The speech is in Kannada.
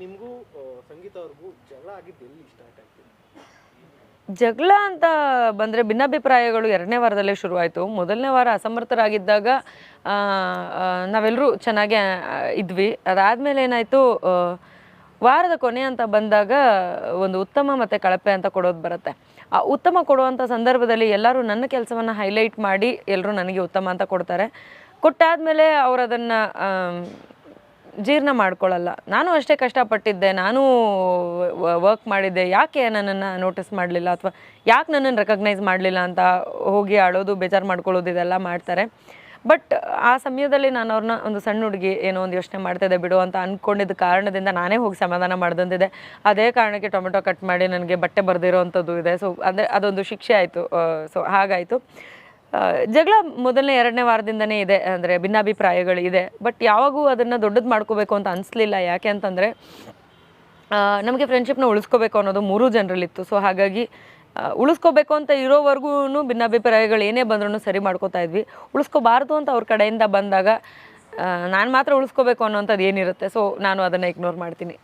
ನಿಮಗೂ ಸಂಗೀತ ಅವ್ರಿಗೂ ಜಗಳ ಸ್ಟಾರ್ಟ್ ಆಗ್ತಿದೆ ಜಗಳ ಅಂತ ಬಂದರೆ ಭಿನ್ನಾಭಿಪ್ರಾಯಗಳು ಎರಡನೇ ವಾರದಲ್ಲೇ ಶುರುವಾಯಿತು. ಮೊದಲನೇ ವಾರ ಅಸಮರ್ಥರಾಗಿದ್ದಾಗ ನಾವೆಲ್ಲರೂ ಚೆನ್ನಾಗಿ ಇದ್ವಿ. ಅದಾದಮೇಲೆ ಏನಾಯಿತು ವಾರದ ಕೊನೆ ಅಂತ ಬಂದಾಗ ಒಂದು ಉತ್ತಮ ಮತ್ತು ಕಳಪೆ ಅಂತ ಕೊಡೋದು ಬರುತ್ತೆ. ಆ ಉತ್ತಮ ಕೊಡುವಂಥ ಸಂದರ್ಭದಲ್ಲಿ ಎಲ್ಲರೂ ನನ್ನ ಕೆಲಸವನ್ನು ಹೈಲೈಟ್ ಮಾಡಿ ಎಲ್ಲರೂ ನನಗೆ ಉತ್ತಮ ಅಂತ ಕೊಡ್ತಾರೆ. ಕೊಟ್ಟಾದಮೇಲೆ ಅವರು ಅದನ್ನು ಜೀರ್ಣ ಮಾಡ್ಕೊಳ್ಳಲ್ಲ. ನಾನು ಅಷ್ಟೇ ಕಷ್ಟಪಟ್ಟಿದ್ದೆ. ನಾನು ವರ್ಕ್ ಮಾಡಿದ್ದೆ. ಯಾಕೆ ನನ್ನನ್ನು ನೋಟಿಸ್ ಮಾಡಲಿಲ್ಲ? ಅಥವಾ ಯಾಕೆ ನನ್ನನ್ನು ರೆಕಗ್ನೈಸ್ ಮಾಡಲಿಲ್ಲ ಅಂತ ಹೋಗಿ ಆಳೋದು ಬೇಜಾರು ಮಾಡ್ಕೊಳ್ಳೋದು ಇದೆಲ್ಲ ಮಾಡ್ತಾರೆ. ಬಟ್ ಆ ಸಮಯದಲ್ಲಿ ನಾನು ಅವ್ರನ್ನ ಒಂದು ಸಣ್ಣ ಹುಡುಗಿ ಏನೋ ಒಂದು ಯೋಚನೆ ಮಾಡ್ತಿದ್ದೆ, ಬಿಡು ಅಂತ ಅಂದ್ಕೊಂಡಿದ್ದ ಕಾರಣದಿಂದ ನಾನೇ ಹೋಗಿ ಸಮಾಧಾನ ಮಾಡ್ದಂತಿದೆ ಅದೇ ಕಾರಣಕ್ಕೆ ಟೊಮೆಟೊ ಕಟ್ ಮಾಡಿ ನನಗೆ ಬಟ್ಟೆ ಬರೆದಿರೋವಂಥದ್ದು ಇದೆ. ಸೊ ಅಂದರೆ ಅದೊಂದು ಶಿಕ್ಷೆ ಆಯಿತು. ಸೊ ಹಾಗಾಯಿತು. ಜಗಳ ಮೊದಲನೇ ಎರಡನೇ ವಾರದಿಂದನೇ ಇದೆ, ಅಂದರೆ ಭಿನ್ನಾಭಿಪ್ರಾಯಗಳು ಇದೆ. ಬಟ್ ಯಾವಾಗೂ ಅದನ್ನು ದೊಡ್ಡದು ಮಾಡ್ಕೋಬೇಕು ಅಂತ ಅನಿಸ್ಲಿಲ್ಲ. ಯಾಕೆ ಅಂತಂದರೆ ನಮಗೆ ಫ್ರೆಂಡ್ಶಿಪ್ನ ಉಳಿಸ್ಕೋಬೇಕು ಅನ್ನೋದು ಮೂರು ಜನರಲ್ಲಿತ್ತು. ಸೊ ಹಾಗಾಗಿ ಉಳಿಸ್ಕೋಬೇಕು ಅಂತ ಇರೋವರೆಗೂ ಭಿನ್ನಾಭಿಪ್ರಾಯಗಳು ಏನೇ ಬಂದ್ರೂ ಸರಿ ಮಾಡ್ಕೋತಾ ಇದ್ವಿ. ಉಳಿಸ್ಕೋಬಾರ್ದು ಅಂತ ಅವ್ರ ಕಡೆಯಿಂದ ಬಂದಾಗ ನಾನು ಮಾತ್ರ ಉಳಿಸ್ಕೋಬೇಕು ಅನ್ನೋಂಥದ್ದು ಏನಿರುತ್ತೆ. ಸೊ ನಾನು ಅದನ್ನು ಇಗ್ನೋರ್ ಮಾಡ್ತೀನಿ.